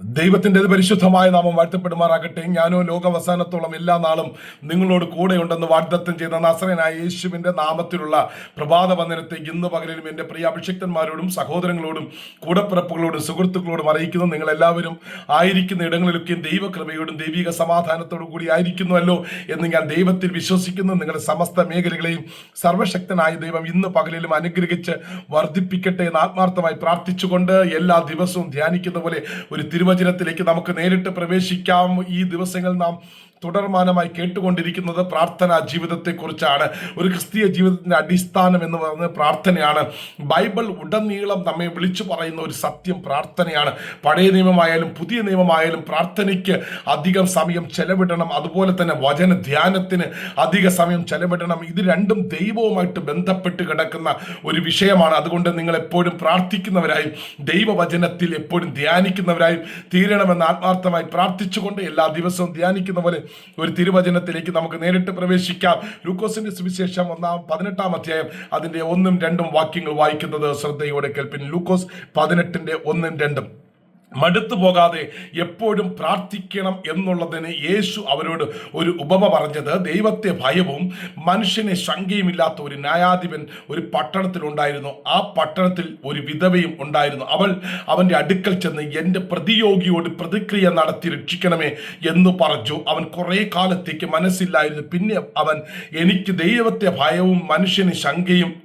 ദൈവത്തിന്റെ പരിശുദ്ധമായ നാമം വാഴ്ത്തപ്പെടുമാറാകട്ടെ. ഞാനോ ലോകാവസാനത്തോളം എല്ലാ നാളും നിങ്ങളോട് കൂടെയുണ്ടെന്ന് വാഗ്ദത്തം ചെയ്ത നസറനായ യേശുവിന്റെ നാമത്തിലുള്ള പ്രഭാത വന്ദനത്തെ ഇന്ന് പകലിലും എന്റെ പ്രിയ അഭിഷിക്തന്മാരോടും സഹോദരങ്ങളോടും കൂടപ്പിറപ്പുകളോടും സുഹൃത്തുക്കളോടും അറിയിക്കുന്നു. നിങ്ങളെല്ലാവരും ആയിരിക്കുന്ന ഇടങ്ങളിലൊക്കെയും ദൈവകൃപയോടും ദൈവിക സമാധാനത്തോടും കൂടി ആയിരിക്കുന്നുവല്ലോ എന്ന് ഞാൻ ദൈവത്തിൽ വിശ്വസിക്കുന്നു. നിങ്ങളുടെ സമസ്ത മേഖലകളെയും സർവശക്തനായ ദൈവം ഇന്ന് പകലിലും അനുഗ്രഹിച്ച് വർദ്ധിപ്പിക്കട്ടെ എന്ന് ആത്മാർത്ഥമായി പ്രാർത്ഥിച്ചുകൊണ്ട് എല്ലാ ദിവസവും ധ്യാനിക്കുന്ന പോലെ ഒരു തിരുവചനത്തിലേക്ക് നമുക്ക് നേരിട്ട് പ്രവേശിക്കാം. ഈ ദിവസങ്ങൾ നാം തുടർമാനമായി കേട്ടുകൊണ്ടിരിക്കുന്നത് പ്രാർത്ഥനാ ജീവിതത്തെക്കുറിച്ചാണ്. ഒരു ക്രിസ്തീയ ജീവിതത്തിന്റെ അടിസ്ഥാനം എന്ന് പറയുന്നത് പ്രാർത്ഥനയാണ്. ബൈബിൾ ഉടനീളം നമ്മെ വിളിച്ചു പറയുന്ന ഒരു സത്യം പ്രാർത്ഥനയാണ്. പഴയ നിയമമായാലും പുതിയ നിയമമായാലും പ്രാർത്ഥനയ്ക്ക് അധികം സമയം ചെലവിടണം. അതുപോലെ തന്നെ വചന ധ്യാനത്തിന് അധിക സമയം ചെലവിടണം. ഇത് രണ്ടും ദൈവവുമായിട്ട് ബന്ധപ്പെട്ട് കിടക്കുന്ന ഒരു വിഷയമാണ്. അതുകൊണ്ട് നിങ്ങൾ എപ്പോഴും പ്രാർത്ഥിക്കുന്നവരായും ദൈവവചനത്തിൽ എപ്പോഴും ധ്യാനിക്കുന്നവരായും തീരണമെന്ന് ആത്മാർത്ഥമായി പ്രാർത്ഥിച്ചുകൊണ്ട് എല്ലാ ദിവസവും ധ്യാനിക്കുന്ന പോലെ ഒരു തിരുവചനത്തിലേക്ക് നമുക്ക് നേരിട്ട് പ്രവേശിക്കാം. ലൂക്കോസിന്റെ സുവിശേഷം ഒന്നാം പതിനെട്ടാം അധ്യായം അതിന്റെ ഒന്നും രണ്ടും വാക്യങ്ങൾ വായിക്കുന്നത് ശ്രദ്ധയോടെ കേൾപ്പിൻ. ലൂക്കോസ് പതിനെട്ടിന്റെ ഒന്നും രണ്ടും. മടുത്തു പോകാതെ എപ്പോഴും പ്രാർത്ഥിക്കണം എന്നുള്ളതിന് യേശു അവരോട് ഒരു ഉപമ പറഞ്ഞത് ദൈവത്തെ ഭയവും മനുഷ്യനെ ശങ്കയുമില്ലാത്ത ഒരു ന്യായാധിപൻ ഒരു പട്ടണത്തിലുണ്ടായിരുന്നു ആ പട്ടണത്തിൽ ഒരു വിധവയും ഉണ്ടായിരുന്നു. അവൾ അവന്റെ അടുക്കൽ ചെന്ന് എന്റെ പ്രതിയോഗിയോട് പ്രതിക്രിയ നടത്തി രക്ഷിക്കണമേ എന്ന് പറഞ്ഞു. അവൻ കുറേ കാലത്തേക്ക് മനസ്സില്ലായിരുന്നു. പിന്നെ അവൻ എനിക്ക് ദൈവത്തെ ഭയവും മനുഷ്യന് ശങ്കയും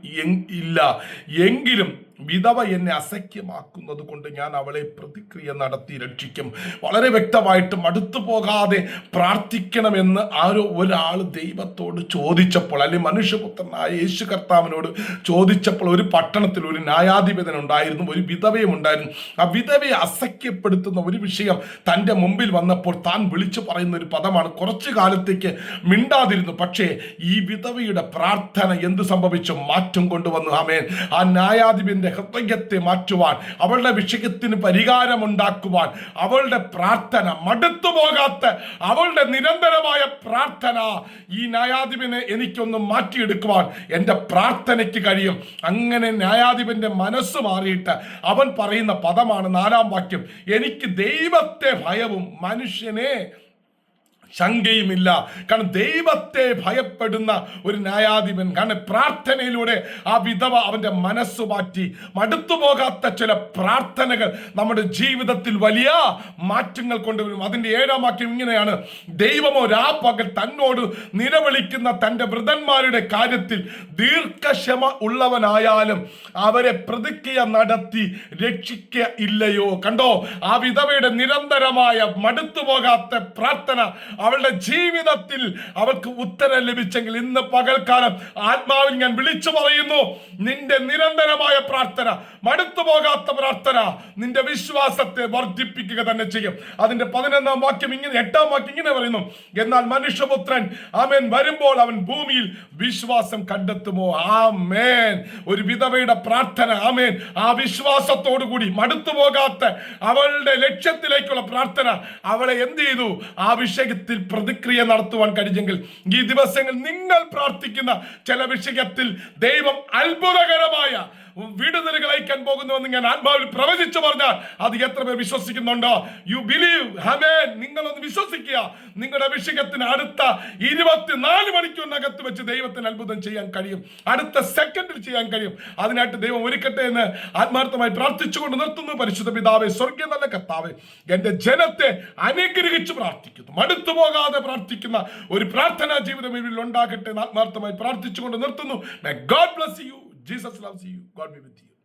ഇല്ല. എങ്കിലും വിധവ എന്നെ അസഖ്യമാക്കുന്നത് കൊണ്ട് ഞാൻ അവളെ പ്രതിക്രിയ നടത്തി രക്ഷിക്കും. വളരെ വ്യക്തമായിട്ട് മടുത്തു പോകാതെ പ്രാർത്ഥിക്കണമെന്ന് ആരോ ഒരാൾ ദൈവത്തോട് ചോദിച്ചപ്പോൾ അല്ലെങ്കിൽ മനുഷ്യപുത്രനായ യേശു കർത്താവിനോട് ചോദിച്ചപ്പോൾ ഒരു പട്ടണത്തിൽ ഒരു ന്യായാധിപതൻ ഉണ്ടായിരുന്നു ഒരു വിധവയും ഉണ്ടായിരുന്നു. ആ വിധവയെ അസഖ്യപ്പെടുത്തുന്ന ഒരു വിഷയം തന്റെ മുമ്പിൽ വന്നപ്പോൾ താൻ വിളിച്ചു പറയുന്ന ഒരു പദമാണ് കുറച്ചു കാലത്തേക്ക് മിണ്ടാതിരുന്നു. പക്ഷേ ഈ വിധവയുടെ പ്രാർത്ഥന എന്ത് സംഭവിച്ചു? മാറ്റം കൊണ്ടുവന്നു. ആമേൻ. ആ ന്യായാധിപന്റെ ഹൃദയത്തെ മാറ്റുവാൻ അവളുടെ വിഷയത്തിന് പരിഹാരമുണ്ടാക്കുവാൻ അവളുടെ പ്രാർത്ഥന മടുത്തു പോകാത്ത അവളുടെ നിരന്തരമായ പ്രാർത്ഥന ഈ ന്യായാധിപനെ എനിക്കൊന്ന് മാറ്റിയെടുക്കുവാൻ എന്റെ പ്രാർത്ഥനയ്ക്ക് കഴിയും. അങ്ങനെ ന്യായാധിപന്റെ മനസ്സ് മാറിയിട്ട് അവൻ പറയുന്ന പദമാണ് നാലാം വാക്യം. എനിക്ക് ദൈവത്തെ ഭയവും മനുഷ്യനെ ശങ്കയുമില്ല. കാരണം ദൈവത്തെ ഭയപ്പെടുന്ന ഒരു ന്യായാധിപൻ കാരണം പ്രാർത്ഥനയിലൂടെ ആ വിധവ അവന്റെ മനസ്സ് മാറ്റി. മടുത്തു പോകാത്ത ചില പ്രാർത്ഥനകൾ നമ്മുടെ ജീവിതത്തിൽ വലിയ മാറ്റങ്ങൾ കൊണ്ടുവരും. അതിന്റെ ഏഴാം വാക്യം ഇങ്ങനെയാണ്. ദൈവമോ രാപ്പകൽ തന്നോട് നിലവിളിക്കുന്ന തന്റെ വൃതന്മാരുടെ കാര്യത്തിൽ ദീർഘക്ഷമ ഉള്ളവനായാലും അവരെ പ്രതിക്രിയ നടത്തി രക്ഷിക്ക ഇല്ലയോ? കണ്ടോ? ആ വിധവയുടെ നിരന്തരമായ മടുത്തു പോകാത്ത പ്രാർത്ഥന അവളുടെ ജീവിതത്തിൽ അവൾക്ക് ഉത്തരം ലഭിച്ചെങ്കിൽ ഇന്ന് പകൽക്കാലം ആത്മാവിൽ ഞാൻ വിളിച്ചു പറയുന്നു നിന്റെ നിരന്തരമായ പ്രാർത്ഥന മടുത്തു പോകാത്ത പ്രാർത്ഥന നിന്റെ വിശ്വാസത്തെ വർദ്ധിപ്പിക്കുക തന്നെ ചെയ്യും. അതിന്റെ പതിനൊന്നാം വാക്യം ഇങ്ങനെ എട്ടാം വാക്യം ഇങ്ങനെ പറയുന്നു എന്നാൽ മനുഷ്യപുത്രൻ അവൻ വരുമ്പോൾ അവൻ ഭൂമിയിൽ വിശ്വാസം കണ്ടെത്തുമോ? ആമേൻ. ഒരു വിധവയുടെ പ്രാർത്ഥന ആമേൻ. ആ വിശ്വാസത്തോടു കൂടി മടുത്തു പോകാത്ത അവളുടെ ലക്ഷ്യത്തിലേക്കുള്ള പ്രാർത്ഥന അവളെ എന്ത് ചെയ്തു? ആ വിഷയത്തിൽ പ്രതിക്രിയ നടത്തുവാൻ കഴിഞ്ഞെങ്കിൽ ഈ ദിവസങ്ങൾ നിങ്ങൾ പ്രാർത്ഥിക്കുന്ന ചില വിഷയത്തിൽ ദൈവം അത്ഭുതകരമായ വിടുതലുകൾ അയക്കാൻ പോകുന്നുവെന്ന് ഞാൻ ആത്മാവിൽ പ്രവചിച്ചു പറഞ്ഞാൽ അത് എത്ര പേർ വിശ്വസിക്കുന്നുണ്ടോ? യു ബിലീവ് ഹമേൻ നിങ്ങളൊന്ന് വിശ്വസിക്കുക. നിങ്ങളുടെ അഭിഷേകത്തിന് അടുത്ത ഇരുപത്തിനാല് മണിക്കൂറിനകത്ത് വെച്ച് ദൈവത്തിന് അത്ഭുതം ചെയ്യാൻ കഴിയും. അടുത്ത സെക്കൻഡിൽ ചെയ്യാൻ കഴിയും. അതിനായിട്ട് ദൈവം ഒരുക്കട്ടെ എന്ന് ആത്മാർത്ഥമായി പ്രാർത്ഥിച്ചുകൊണ്ട് നിർത്തുന്നു. പരിശുദ്ധ പിതാവെ സ്വർഗീയ നല്ല കർത്താവെ എന്റെ ജനത്തെ അനുഗ്രഹിച്ച് പ്രാർത്ഥിക്കുന്നു. മടുത്തു പോകാതെ പ്രാർത്ഥിക്കുന്ന ഒരു പ്രാർത്ഥനാ ജീവിതം ഇവരിൽ ഉണ്ടാകട്ടെ എന്ന് ആത്മാർത്ഥമായി പ്രാർത്ഥിച്ചുകൊണ്ട് നിർത്തുന്നു. God bless you Jesus loves you God be with you